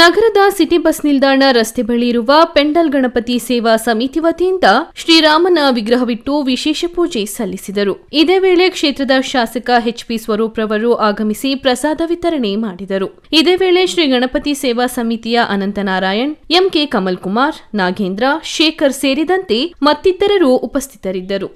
ನಗರದ city bus ನಿಲ್ದಾಣ ರಸ್ತೆ ಬಳಿ ಇರುವ ಪೆಂಡಲ್ ಗಣಪತಿ ಸೇವಾ ಸಮಿತಿ ವತಿಯಿಂದ ಶ್ರೀರಾಮನ ವಿಗ್ರಹವಿಟ್ಟು ವಿಶೇಷ ಪೂಜೆ ಸಲ್ಲಿಸಿದರು. ಇದೇ ವೇಳೆ ಕ್ಷೇತ್ರದ ಶಾಸಕ ಎಚ್ಪಿ ಸ್ವರೂಪ್ ರವರು ಆಗಮಿಸಿ ಪ್ರಸಾದ ವಿತರಣೆ ಮಾಡಿದರು. ಇದೇ ವೇಳೆ ಶ್ರೀ ಗಣಪತಿ ಸೇವಾ ಸಮಿತಿಯ ಅನಂತನಾರಾಯಣ್, ಎಂಕೆ ಕಮಲ್ ಕುಮಾರ್ ನಾಗೇಂದ್ರ, ಶೇಖರ್ ಸೇರಿದಂತೆ ಮತ್ತಿತರರು ಉಪಸ್ಥಿತರಿದ್ದರು.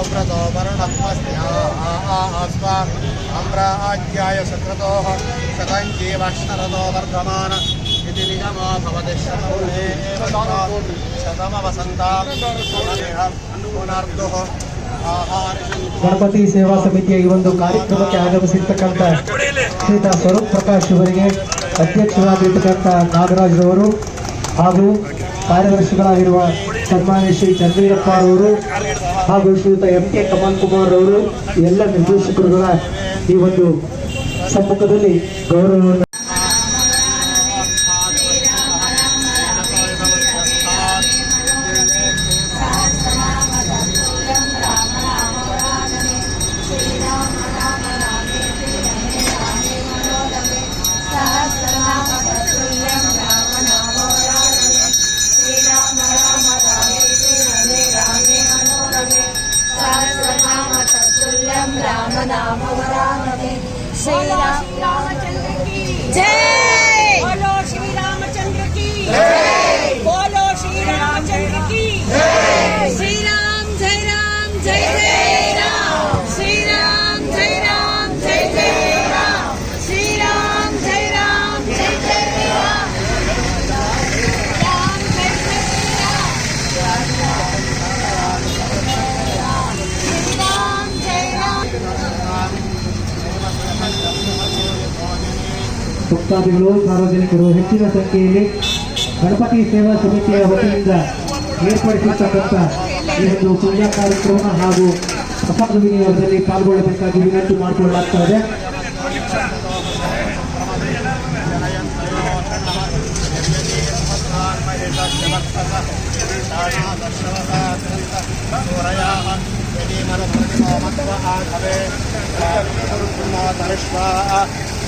धृतव्रतो वर्णस्वस्त्यास्व अम्राज्याय सकृतोः शतं जीवश्नरतो वर्धमान इति निगमो भवति शतमे शतमवसन्तां पुनर्दुः आहारिषु ಗಣಪತಿ ಸೇವಾ ಸಮಿತಿಯ ಈ ಒಂದು ಕಾರ್ಯಕ್ರಮಕ್ಕೆ ಆಗಮಿಸಿರ್ತಕ್ಕಂಥ ಶ್ರೀತ ಸ್ವರೂಪ್ ಪ್ರಕಾಶ್ ಅವರಿಗೆ ಅಧ್ಯಕ್ಷರಾಗಿರ್ತಕ್ಕಂಥ ನಾಗರಾಜ್ ಅವರು ಹಾಗೂ ಕಾರ್ಯದರ್ಶಿಗಳಾಗಿರುವ ಸನ್ಮಾನ್ಯ ಶ್ರೀ ಚಂದ್ರಪ್ಪ ಅವರು ಹಾಗೂ ಶ್ರೀಯುತ ಎಂ ಕೆ ಕಮಲ್ ಕುಮಾರ್ ಅವರು ಎಲ್ಲ ನಿರ್ದೇಶಕರುಗಳ ಈ ಒಂದು ಸಮ್ಮುಖದಲ್ಲಿ ಗೌರವವನ್ನು തത്തുല്യം രാമനാമവരാമേ ശ്രീരാമചന്ദ്ര ಭಕ್ತಾದಿಗಳು ಸಾರ್ವಜನಿಕರು ಹೆಚ್ಚಿನ ಸಂಖ್ಯೆಯಲ್ಲಿ ಗಣಪತಿ ಸೇವಾ ಸಮಿತಿಯ ವತಿಯಿಂದ ಏರ್ಪಡಿಸಿರ್ತಕ್ಕಂಥ ಈ ಒಂದು ಪೂಜಾ ಕಾರ್ಯಕ್ರಮ ಹಾಗೂ ಪ್ರಸಾದ ವಿನಿಯೋಗದಲ್ಲಿ ಪಾಲ್ಗೊಳ್ಳಬೇಕಾಗಿ ವಿನಂತಿ ಮಾಡಿಕೊಳ್ಳಲಾಗ್ತಾ ಇದೆ.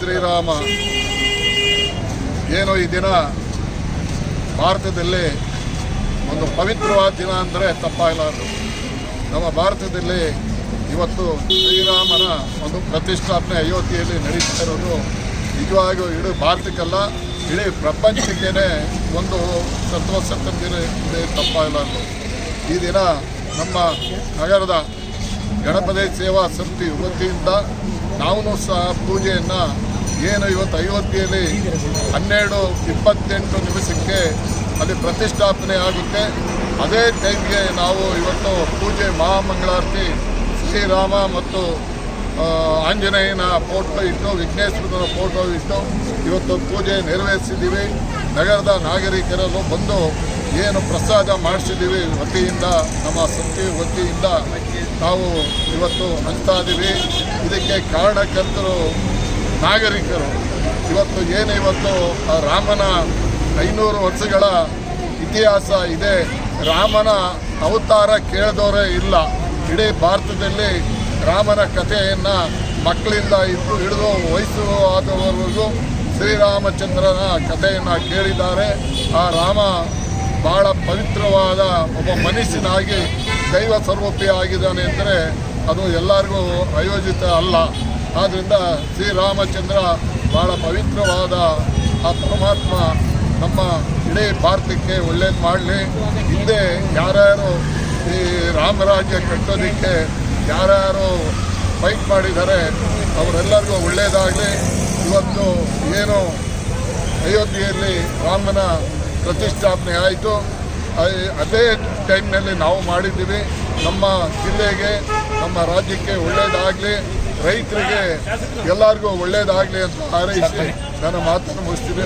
ಶ್ರೀರಾಮ, ಏನು ಈ ದಿನ ಭಾರತದಲ್ಲಿ ಒಂದು ಪವಿತ್ರವಾದ ದಿನ ಅಂದರೆ ತಪ್ಪಾಗಲಾರದು. ನಮ್ಮ ಭಾರತದಲ್ಲಿ ಇವತ್ತು ಶ್ರೀರಾಮನ ಒಂದು ಪ್ರತಿಷ್ಠಾಪನೆ ಅಯೋಧ್ಯೆಯಲ್ಲಿ ನಡೀತಾ ಇರೋದು ನಿಜವಾಗಿಯೂ ಇಡೀ ಭಾರತಕ್ಕಲ್ಲ. ಇಡೀ ಪ್ರಪಂಚಕ್ಕೇ ಒಂದು ತಪ್ಪ ಇದೆ ತಪ್ಪಾಗಲಾರದು ಈ ದಿನ ನಮ್ಮ ನಗರದ ಗಣಪತಿ ಸೇವಾ ಸಮಿತಿ ವತಿಯಿಂದ ನಾವು ಸಹ ಪೂಜೆಯನ್ನು ಏನು ಇವತ್ತು ಅಯೋಧ್ಯೆಯಲ್ಲಿ ಹನ್ನೆರಡು ಇಪ್ಪತ್ತೆಂಟು ನಿಮಿಷಕ್ಕೆ ಅಲ್ಲಿ ಪ್ರತಿಷ್ಠಾಪನೆ ಆಗುತ್ತೆ. ಅದೇ ಟೈಮ್ಗೆ ನಾವು ಇವತ್ತು ಪೂಜೆ ಮಹಾಮಂಗಳಾರತಿ ಶ್ರೀರಾಮ ಮತ್ತು ಆಂಜನೇಯನ ಫೋಟೋ ಇಟ್ಟು, ವಿಘ್ನೇಶ್ವರನ ಫೋಟೋ ಇಟ್ಟು ಇವತ್ತು ಪೂಜೆ ನೆರವೇರಿಸಿದ್ದೀವಿ. ನಗರದ ನಾಗರಿಕರಲ್ಲೂ ಬಂದು ಏನು ಪ್ರಸಾದ ಮಾಡಿಸಿದ್ದೀವಿ ವತಿಯಿಂದ, ನಮ್ಮ ಸಂಸ್ಥೆ ವತಿಯಿಂದ ನಾವು ಇವತ್ತು ಹಂಚ್ತಾ ಇದ್ದೀವಿ. ಇದಕ್ಕೆ ಕಾರಣಕರ್ತರು, ನಾಗರಿಕರು. ಇವತ್ತು ಏನು ಇವತ್ತು ರಾಮನ ಐನೂರು ವರ್ಷಗಳ ಇತಿಹಾಸ ಇದೆ. ರಾಮನ ಅವತಾರ ಕೇಳಿದವರೇ ಇಲ್ಲ. ಇಡೀ ಭಾರತದಲ್ಲಿ ರಾಮನ ಕಥೆಯನ್ನು ಮಕ್ಕಳಿಂದ ಇದ್ದು ಹಿಡಿದು ವಯಸ್ಸು ಆದವರೆಗೂ ಶ್ರೀರಾಮಚಂದ್ರನ ಕಥೆಯನ್ನು ಕೇಳಿದ್ದಾರೆ. ಆ ರಾಮ ಬಹಳ ಪವಿತ್ರವಾದ ಒಬ್ಬ ಮನುಷ್ಯನಾಗಿ ದೈವ ಸ್ವರೂಪಿ ಆಗಿದ್ದಾನೆ ಅಂದರೆ ಅದು ಎಲ್ಲರಿಗೂ ಆಯೋಜಿತ ಅಲ್ಲ. ಆದ್ದರಿಂದ ಶ್ರೀರಾಮಚಂದ್ರ ಬಹಳ ಪವಿತ್ರವಾದ ಆ ಪರಮಾತ್ಮ ನಮ್ಮ ಇಡೀ ಭಾರತಕ್ಕೆ ಒಳ್ಳೇದು ಮಾಡಲಿ. ಹಿಂದೆ ಯಾರ್ಯಾರು ಈ ರಾಮರಾಜ್ಯ ಕಟ್ಟೋದಕ್ಕೆ ಯಾರ್ಯಾರು ಫೈಟ್ ಮಾಡಿದ್ದಾರೆ, ಅವರೆಲ್ಲರಿಗೂ ಒಳ್ಳೆಯದಾಗಲಿ ಇವತ್ತು ಏನು ಅಯೋಧ್ಯೆಯಲ್ಲಿ ರಾಮನ ಪ್ರತಿಷ್ಠಾಪನೆ ಆಯಿತು. ಅದೇ ಟೈಮ್ನಲ್ಲಿ ನಾವು ಮಾಡಿದ್ದೀವಿ. ನಮ್ಮ ಜಿಲ್ಲೆಗೆ, ನಮ್ಮ ರಾಜ್ಯಕ್ಕೆ ಒಳ್ಳೆಯದಾಗಲಿ ರೈತರಿಗೆ ಎಲ್ಲರಿಗೂ ಒಳ್ಳೆಯದಾಗಲಿ ಅಂತ ಹಾರೈಸಿ ನನ್ನ ಮಾತನ್ನು ಮುಗಿಸ್ತೀನಿ.